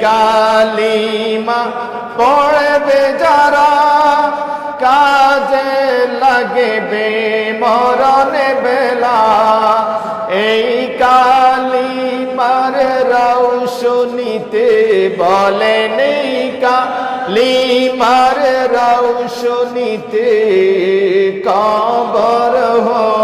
কালিমা পড়বে যারা, কাজে লাগবে মরণে বেলা। এই কালিমার রাও শুনিতে বলেন কালিমার রাও শুনিতে কবর হবে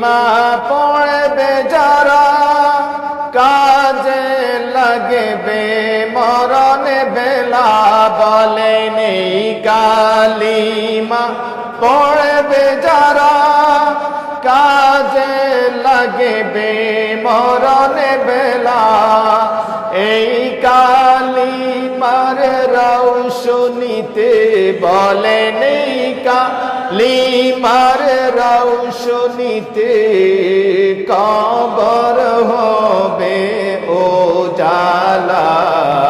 কালিমা পড়বে যারা, কাজে লাগবে, মরণে বেলা বলেন এই কালিমা। পড়বে যারা, কাজে লাগবে, মরণে বেলা, এই কালিমার রাও শুনিতে বলেন এই কালিমার রাও রাউশনিতে কবর হবে ও জালা।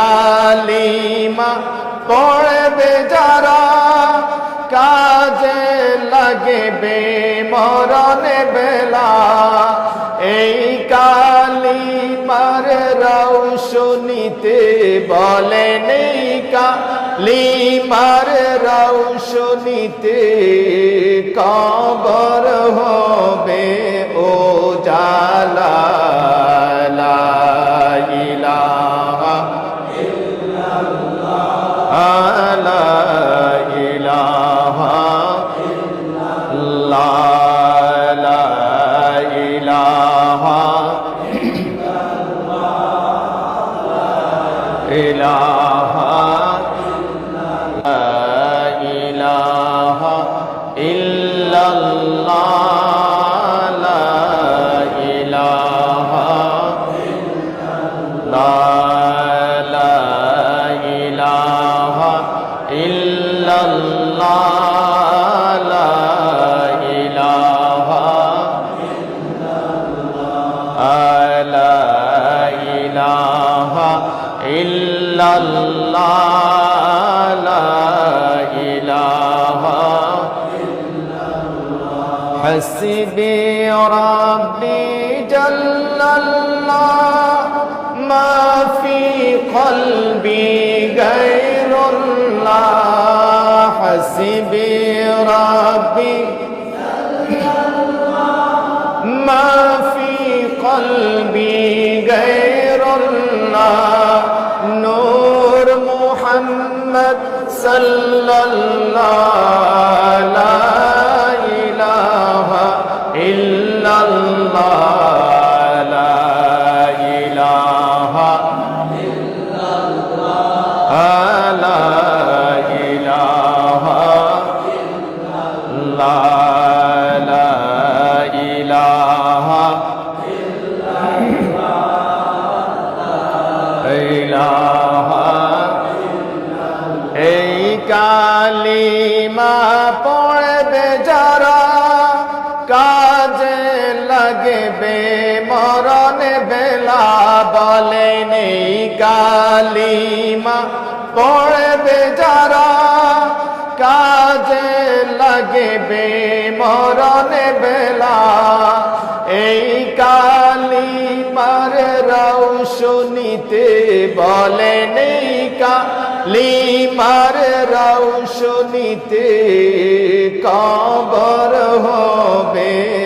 কালিমা পড়বে যারা, কাজে লাগবে মরণে বেলা। এই কালিমার রৌশনীতে বলেন এই কালিমার রৌশনীতে কবর হবে। الله لا إله حسبي ربي جل الله ما في قلبي غير الله حسبي ربي ما في قلبي غير الله. صلى الله কালিমা পড়বে যারা, কাজে লাগবে মরণে বেলা। এই কালিমার রৌশনীতে বলেন, এই কালিমার রৌশনীতে কবর হবে।